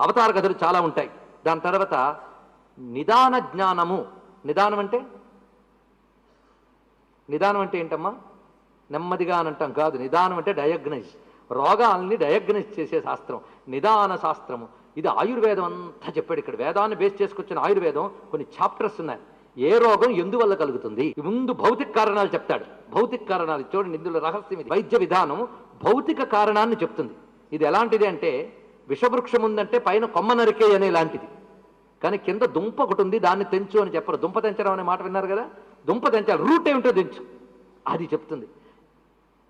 అవతార కథలు చాలా ఉంటాయి. దాని తర్వాత నిదాన జ్ఞానము. నిదానం అంటే? నిదానం అంటే ఏంటమ్మా? నెమ్మదిగా అని అంటాం కాదు. నిదానం అంటే డయాగ్నైజ్. రోగాల్ని డయాగ్నైజ్ చేసే శాస్త్రం. నిదాన శాస్త్రము. ఇది ఆయుర్వేదం అంతా చెప్పాడు ఇక్కడ. వేదాన్ని బేస్ చేసుకొచ్చిన ఆయుర్వేదం కొన్ని చాప్టర్స్ ఉన్నాయి. ఏ రోగం ఎందువల్ల కలుగుతుంది? ముందు భౌతిక కారణాలు చెప్తాడు. భౌతిక కారణాలు చూడండి. ఇందులో రహస్యం ఇది. వైద్య విధానం భౌతిక కారణాన్ని చెప్తుంది. ఇది ఎలాంటిది అంటే విషవృక్షం ఉందంటే పైన కొమ్మ నరికే అనే లాంటిది. కానీ కింద దుంప ఒకటి ఉంది దాన్ని తెంచు అని చెప్పరు. దుంప తెంచడం అనే మాట విన్నారు కదా? దుంప తెంచాలి. రూట్ ఏమిటో తెంచు. అది చెప్తుంది.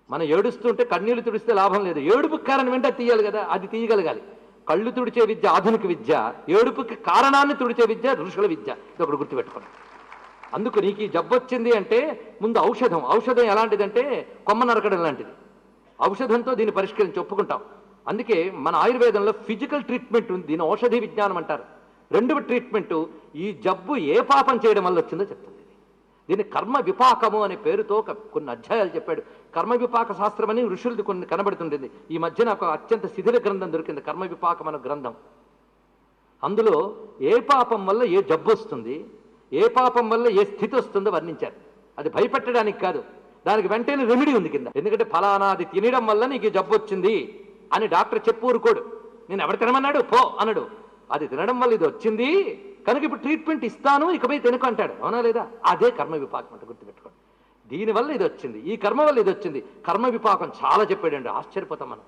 మనం ఏడుస్తుంటే కన్నీళ్ళు తుడిస్తే లాభం లేదు. ఏడుపుకి కారణం ఏంటో తీయాలి కదా? అది తీయగలగాలి. కళ్ళు తుడిచే విద్య ఆధునిక విద్య ఏడుపుకి కారణాన్ని తుడిచే విద్య ఋషుల విద్య. ఇది ఒకటి గుర్తుపెట్టుకోండి. అందుకు నీకు ఈ జబ్బు వచ్చింది అంటే ముందు ఔషధం. ఔషధం ఎలాంటిదంటే కొమ్మ నరకడం లాంటిది. ఔషధంతో దీన్ని పరిష్కరించి ఒప్పుకుంటాం. అందుకే మన ఆయుర్వేదంలో ఫిజికల్ ట్రీట్మెంట్ ఉంది దీని ఔషధి విజ్ఞానం అంటారు. రెండవ ట్రీట్మెంట్ ఈ జబ్బు ఏ పాపం చేయడం వల్ల వచ్చిందో చెప్తుంది దీన్ని కర్మ విపాకము అనే పేరుతో కొన్ని అధ్యాయాలు చెప్పాడు. కర్మ విపాక శాస్త్రం అని ఋషులది కొన్ని కనబడుతుంటుంది. ఈ మధ్య నాకు అత్యంత శిథిర గ్రంథం దొరికింది కర్మ విపాకం అనే గ్రంథం. అందులో ఏ పాపం వల్ల ఏ జబ్బు వస్తుంది ఏ పాపం వల్ల ఏ స్థితి వస్తుందో వర్ణించారు. అది భయపెట్టడానికి కాదు దానికి వెంటనే రెమెడీ ఉంది కింద. ఎందుకంటే ఫలానా అది తినడం వల్ల నీకు జబ్బు వచ్చింది. అని డాక్టర్ చెప్పు ఊరుకోడు. నేను ఎవరు తినమన్నాడు? పో అన్నాడు. అది తినడం వల్ల ఇది వచ్చింది. కనుక ఇప్పుడు ట్రీట్మెంట్ ఇస్తాను ఇకపై తినకు అంటాడు. అవునా లేదా? అదే కర్మ విపాకం అంటే గుర్తుపెట్టుకోండి. దీనివల్ల ఇది వచ్చింది. ఈ కర్మ వల్ల ఇది వచ్చింది. కర్మ విపాకం చాలా చెప్పాడండి. ఆశ్చర్యపోతాం మనం.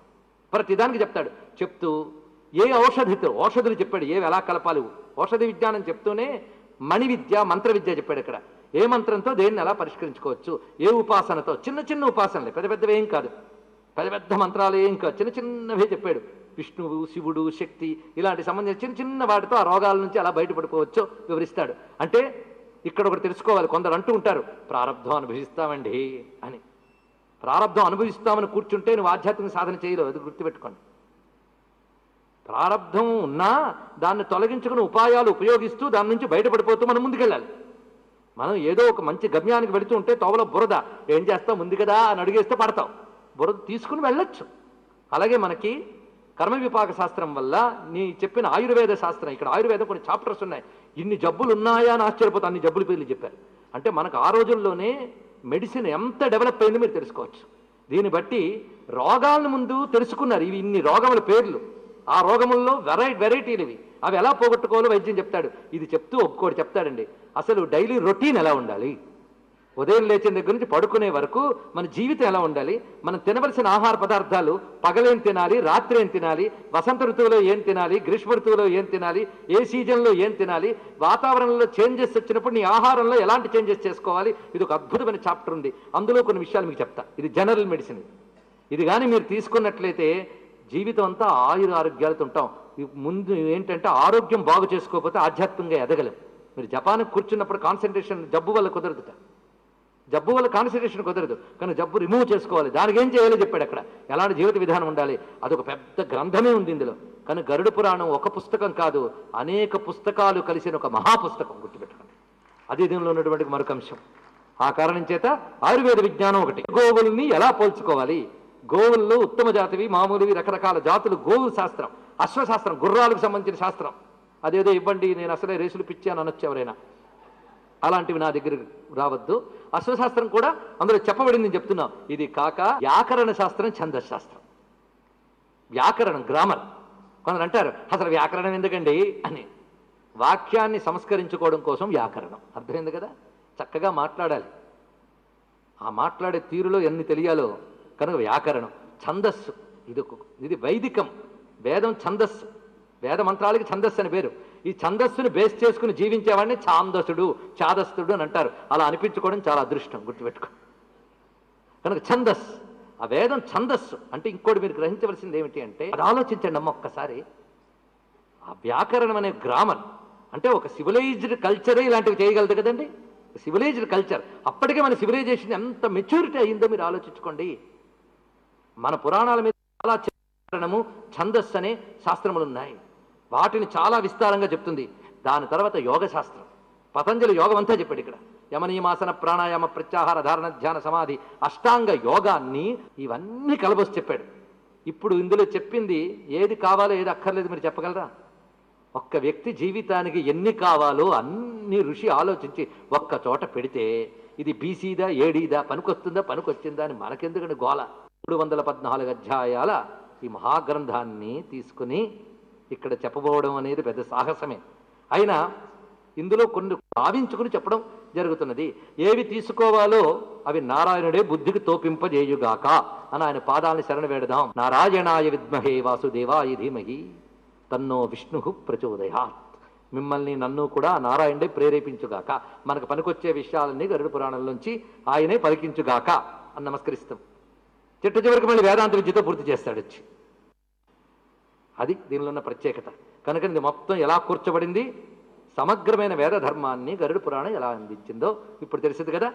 ప్రతిదానికి చెప్తాడు. చెప్తూ ఏ ఔషధితో ఔషధులు చెప్పాడు ఏవి ఎలా కలపాలి? ఔషధ విజ్ఞానం చెప్తూనే మణి విద్య మంత్ర విద్య చెప్పాడు ఇక్కడ. ఏ మంత్రంతో దేన్ని ఎలా పరిష్కరించుకోవచ్చు? ఏ ఉపాసనతో? చిన్న చిన్న ఉపాసనలే. పెద్ద పెద్దవి ఏం కాదు. పెద్ద పెద్ద మంత్రాలు ఏం కాదు చిన్న చిన్నవే చెప్పాడు. విష్ణువు శివుడు శక్తి ఇలాంటి సంబంధించిన చిన్న చిన్న వాటితో ఆ రోగాల నుంచి ఎలా బయటపడిపోవచ్చో వివరిస్తాడు. అంటే ఇక్కడ ఒకటి తెలుసుకోవాలి కొందరు అంటూ ఉంటారు ప్రారంధం అనుభవిస్తామండి అని. ప్రారంధం అనుభవిస్తామని కూర్చుంటే నువ్వు ఆధ్యాత్మిక సాధన చేయలేవు అది గుర్తుపెట్టుకోండి. ప్రారంధం ఉన్నా దాన్ని తొలగించుకుని ఉపాయాలు ఉపయోగిస్తూ దాని నుంచి బయటపడిపోతూ మనం ముందుకెళ్ళాలి. మనం ఏదో ఒక మంచి గమ్యానికి వెళుతూ ఉంటే తోవలో బురద ఏం చేస్తావు? ముందు కదా అని అడిగేస్తే పడతావు. బురద తీసుకుని వెళ్ళొచ్చు. అలాగే మనకి కర్మ విపాక శాస్త్రం వల్ల నీ చెప్పిన ఆయుర్వేద శాస్త్రం ఇక్కడ ఆయుర్వేదం కొన్ని చాప్టర్స్ ఉన్నాయి. ఇన్ని జబ్బులు ఉన్నాయా అని ఆశ్చర్యపోతా అన్ని జబ్బుల పేర్లు చెప్పారు. అంటే మనకు ఆ రోజుల్లోనే మెడిసిన్ ఎంత డెవలప్ అయిందో మీరు తెలుసుకోవచ్చు. దీన్ని బట్టి రోగాలను ముందు తెలుసుకున్నారు. ఇవి ఇన్ని రోగముల పేర్లు. ఆ రోగముల్లో వెరై వెరైటీలు ఇవి. అవి ఎలా పోగొట్టుకోవాలో వైద్యం చెప్తాడు. ఇది చెప్తూ ఒప్పుకోడు చెప్తాడండి. అసలు డైలీ రొటీన్ ఎలా ఉండాలి? ఉదయం లేచిన దగ్గర నుంచి పడుకునే వరకు మన జీవితం ఎలా ఉండాలి? మనం తినవలసిన ఆహార పదార్థాలు పగలేం తినాలి? రాత్రి ఏం తినాలి? వసంత ఋతువులో ఏం తినాలి? గ్రీష్మ ఋతువులో ఏం తినాలి? ఏ సీజన్లో ఏం తినాలి? వాతావరణంలో చేంజెస్ వచ్చినప్పుడు నీ ఆహారంలో ఎలాంటి చేంజెస్ చేసుకోవాలి? ఇది ఒక అద్భుతమైన చాప్టర్ ఉంది. అందులో కొన్ని విషయాలు మీకు చెప్తా. ఇది జనరల్ మెడిసిన్. ఇది కానీ మీరు తీసుకున్నట్లయితే జీవితం అంతా ఆయుర ఆరోగ్యాలతో ఉంటాం. ముందు ఏంటంటే ఆరోగ్యం బాగు చేసుకోకపోతే ఆధ్యాత్మికంగా ఎదగలేం. మీరు జపాన్కి కూర్చున్నప్పుడు కాన్సన్ట్రేషన్ జబ్బు వల్ల కుదరదుట. జబ్బు వల్ల కాన్సన్ట్రేషన్ కుదరదు. కానీ జబ్బు రిమూవ్ చేసుకోవాలి. దానికి ఏం చేయాలో చెప్పాడు అక్కడ. ఎలాంటి జీవిత విధానం ఉండాలి? అదొక పెద్ద గ్రంథమే ఉంది ఇందులో. కానీ గరుడ పురాణం ఒక పుస్తకం కాదు. అనేక పుస్తకాలు కలిసిన ఒక మహాపుస్తకం గుర్తుపెట్టుకోండి. అది దీనిలో ఉన్నటువంటి మరొక అంశం. ఆ కారణం చేత ఆయుర్వేద విజ్ఞానం ఒకటి. గోవుల్ని ఎలా పోల్చుకోవాలి? గోవుల్లో ఉత్తమ జాతివి మామూలువి రకరకాల జాతులు గోవు శాస్త్రం అశ్వశాస్త్రం గుర్రాలకు సంబంధించిన శాస్త్రం. అదేదో ఇవ్వండి నేను అసలే రేసులు పిచ్చాను అనొచ్చు ఎవరైనా. అలాంటివి నా దగ్గర రావద్దు. అశ్వశాస్త్రం కూడా అందులో చెప్పబడింది నేను చెప్తున్నా. ఇది కాక వ్యాకరణ శాస్త్రం ఛందశాస్త్రం వ్యాకరణం గ్రామర్. కొందరు అంటారు అసలు వ్యాకరణం ఎందుకండి? అని. వాక్యాన్ని సంస్కరించుకోవడం కోసం వ్యాకరణం. అర్థమైంది కదా? చక్కగా మాట్లాడాలి. ఆ మాట్లాడే తీరులో ఎన్ని తెలియాలో? కనుక వ్యాకరణం ఛందస్సు. ఇది ఇది వైదికం. వేదం ఛందస్సు. వేద మంత్రాలకి ఛందస్సు అని పేరు. ఈ ఛందస్సుని బేస్ చేసుకుని జీవించేవాడిని ఛాందసుడు ఛాదస్తుడు అని అంటారు. అలా అనిపించుకోవడం చాలా అదృష్టం గుర్తుపెట్టుకో. కనుక ఛందస్ ఆ వేదం ఛందస్సు. అంటే ఇంకోటి మీరు గ్రహించవలసింది ఏమిటి అంటే అది ఆలోచించండి అమ్మ ఒక్కసారి. ఆ వ్యాకరణం అనే గ్రామర్ అంటే ఒక సివిలైజ్డ్ కల్చరే ఇలాంటివి చేయగలదు కదండి? సివిలైజ్డ్ కల్చర్ అప్పటికే మన సివిలైజేషన్ ఎంత మెచ్యూరిటీ అయిందో మీరు ఆలోచించుకోండి. మన పురాణాల మీద చాలా ఛందస్సు అనే శాస్త్రములు ఉన్నాయి. వాటిని చాలా విస్తారంగా చెప్తుంది. దాని తర్వాత యోగ శాస్త్రం పతంజలి యోగం అంతా చెప్పాడు ఇక్కడ. యమనీయమాసన ప్రాణాయామ ప్రత్యాహార ధారణ ధ్యాన సమాధి అష్టాంగ యోగాన్ని ఇవన్నీ కలబోసి చెప్పాడు. ఇప్పుడు ఇందులో చెప్పింది ఏది కావాలో ఏది అక్కర్లేదు మీరు చెప్పగలరా? ఒక్క వ్యక్తి జీవితానికి ఎన్ని కావాలో అన్ని ఋషి ఆలోచించి ఒక్క చోట పెడితే ఇది బీసీదా ఏడీదా పనికొస్తుందా పనికొచ్చిందా అని మనకెందుకని గోల? మూడు వందల పద్నాలుగు అధ్యాయాల ఈ మహాగ్రంథాన్ని తీసుకుని ఇక్కడ చెప్పబోవడం అనేది పెద్ద సాహసమే. అయినా ఇందులో కొన్ని భావించుకుని చెప్పడం జరుగుతున్నది. ఏవి తీసుకోవాలో అవి నారాయణుడే బుద్ధికి తోపింపజేయుగాక అని ఆయన పాదాలను శరణ వేడదాం. నారాయణాయ విద్మహే వాసుదేవాయ ధీమహి. తన్నో విష్ణు ప్రచోదయాత్. మిమ్మల్ని నన్ను కూడా నారాయణుడే ప్రేరేపించుగాక. మనకు పనికొచ్చే విషయాలన్నీ గరుడు పురాణంలోంచి ఆయనే పలికించుగాక అని నమస్కరిస్తాం. చెట్టు చివరికి మళ్ళీ వేదాంత విద్యతో పూర్తి చేస్తాడు వచ్చి. అది దీనిలో ఉన్న ప్రత్యేకత. కనుక ఇది మొత్తం ఎలా కూర్చబడింది? సమగ్రమైన వేద ధర్మాన్ని గరుడు పురాణం ఎలా అందించిందో ఇప్పుడు తెలిసింది కదా?